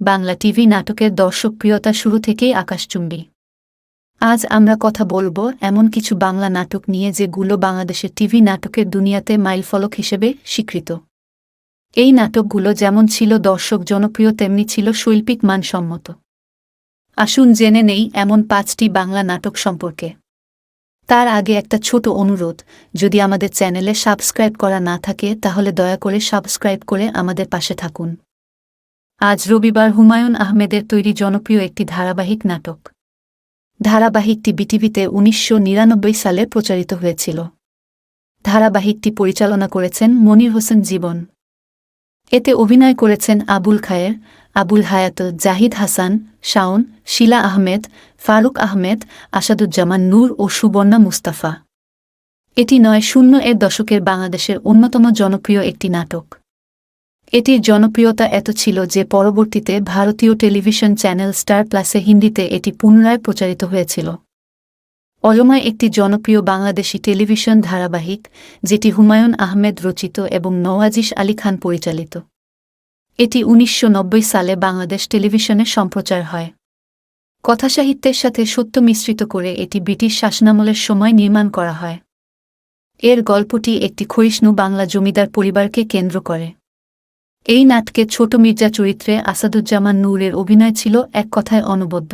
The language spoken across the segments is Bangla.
বাংলা টিভি নাটকের দর্শকপ্রিয়তা শুরু থেকেই আকাশচুম্বী। আজ আমরা কথা বলব এমন কিছু বাংলা নাটক নিয়ে যেগুলো বাংলাদেশের টিভি নাটকের দুনিয়াতে মাইলফলক হিসেবে স্বীকৃত। এই নাটকগুলো যেমন ছিল দর্শক জনপ্রিয়, তেমনি ছিল শৈল্পিক মানসম্মত। আসুন জেনে নেই এমন পাঁচটি বাংলা নাটক সম্পর্কে। তার আগে একটা ছোট অনুরোধ, যদি আমাদের চ্যানেলে সাবস্ক্রাইব করা না থাকে, তাহলে দয়া করে সাবস্ক্রাইব করে আমাদের পাশে থাকুন। আজ রবিবার হুমায়ুন আহমেদের তৈরি জনপ্রিয় একটি ধারাবাহিক নাটক। ধারাবাহিকটি বিটিভিতে উনিশশো নিরানব্বই সালে প্রচারিত হয়েছিল। ধারাবাহিকটি পরিচালনা করেছেন মনির হোসেন জীবন। এতে অভিনয় করেছেন আবুল খায়ের, আবুল হায়াত, জাহিদ হাসান, শাওন, শিলা আহমেদ, ফারুক আহমেদ, আসাদুজ্জামান নূর ও সুবর্ণা মুস্তাফা। এটি নয়, শূন্য এর দশকের বাংলাদেশের অন্যতম জনপ্রিয় একটি নাটক। এটির জনপ্রিয়তা এত ছিল যে পরবর্তীতে ভারতীয় টেলিভিশন চ্যানেল স্টার প্লাসে হিন্দিতে এটি পুনরায় প্রচারিত হয়েছিল। অলমায় একটি জনপ্রিয় বাংলাদেশি টেলিভিশন ধারাবাহিক, যেটি হুমায়ুন আহমেদ রচিত এবং নওয়াজিস আলী খান পরিচালিত। এটি উনিশশো নব্বই সালে বাংলাদেশ টেলিভিশনে সম্প্রচার হয়। কথাসাহিত্যের সাথে সত্য মিশ্রিত করে এটি ব্রিটিশ শাসনামলের সময় নির্মাণ করা হয়। এর গল্পটি একটি ক্ষয়িষ্ণু বাংলা জমিদার পরিবারকে কেন্দ্র করে। এই নাটকে ছোট মির্জা চরিত্রে আসাদুজ্জামান নূরের অভিনয় ছিল এক কথায় অনবদ্য।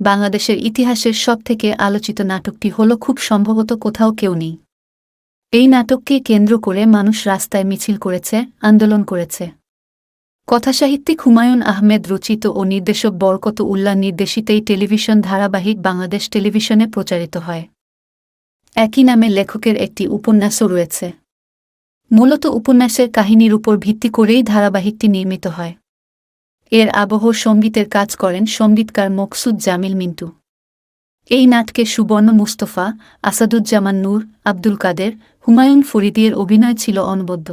বাংলাদেশের ইতিহাসের সবথেকে আলোচিত নাটকটি হল খুব সম্ভবত কোথাও কেউ নেই। এই নাটককে কেন্দ্র করে মানুষ রাস্তায় মিছিল করেছে, আন্দোলন করেছে। কথাসাহিত্যিক হুমায়ুন আহমেদ রচিত ও নির্দেশক বরকত উল্লাহ নির্দেশিত এই টেলিভিশন ধারাবাহিক বাংলাদেশ টেলিভিশনে প্রচারিত হয়। একই নামে লেখকের একটি উপন্যাসও রয়েছে। মূলত উপন্যাসের কাহিনীর উপর ভিত্তি করেই ধারাবাহিকটি নির্মিত হয়। এর আবহ সঙ্গীতের কাজ করেন সঙ্গীতকার মকসুদ জামিল মিন্টু। এই নাটকে সুবর্ণ মুস্তফা, আসাদুজ্জামান নূর, আব্দুল কাদের, হুমায়ুন ফরিদিয়ের অভিনয় ছিল অনবদ্য।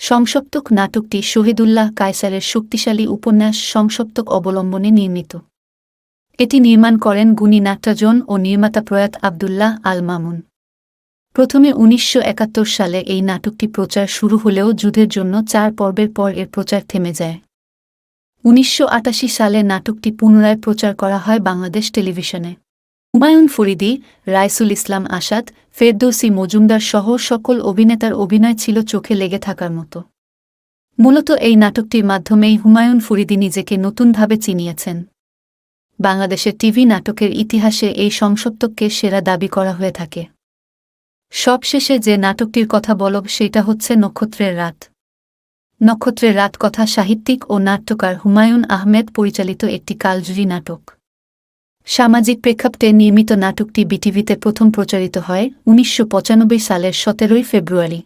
সংসপ্তক নাটকটি শহীদুল্লাহ কায়সারের শক্তিশালী উপন্যাস সংসপ্তক অবলম্বনে নির্মিত। এটি নির্মাণ করেন গুণী নাট্যজন ও নির্মাতা প্রয়াত আবদুল্লাহ আল মামুন প্রথমে উনিশশো একাত্তর সালে এই নাটকটি প্রচার শুরু হলেও যুদ্ধের জন্য চার পর্বের পর এর প্রচার থেমে যায়। উনিশশো আটাশি সালে নাটকটি পুনরায় প্রচার করা হয় বাংলাদেশ টেলিভিশনে। হুমায়ুন ফরিদি, রাইসুল ইসলাম আসাদ, ফেরদৌসি মজুমদার সহ সকল অভিনেতার অভিনয় ছিল চোখে লেগে থাকার মতো। মূলত এই নাটকটির মাধ্যমেই হুমায়ুন ফরিদি নিজেকে নতুনভাবে চিনিয়েছেন। বাংলাদেশের টিভি নাটকের ইতিহাসে এই সংসপ্তককে সেরা দাবি করা হয়ে থাকে। সবশেষে যে নাটকটির কথা বলব সেটা হচ্ছে নক্ষত্রের রাত। নক্ষত্রের রাত কথা সাহিত্যিক ও নাট্যকার হুমায়ুন আহমেদ পরিচালিত একটি কালজুরি নাটক। সামাজিক প্রেক্ষাপটে নির্মিত নাটকটি বিটিভিতে প্রথম প্রচারিত হয় উনিশশো পঁচানব্বই সালের সতেরোই ফেব্রুয়ারি।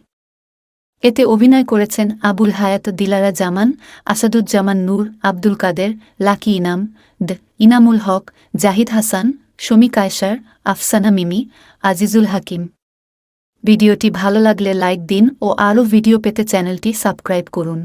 এতে অভিনয় করেছেন আবুল হায়াত, দিলারা জামান, আসাদুজ্জামান নূর, আব্দুল কাদের, লাকি ইনাম দ ইনামুল হক, জাহিদ হাসান, শমী কায়সার, আফসানা মিমি, আজিজুল হাকিম। ভিডিওটি ভালো লাগলে লাইক দিন ও আরও ভিডিও পেতে চ্যানেলটি সাবস্ক্রাইব করুন।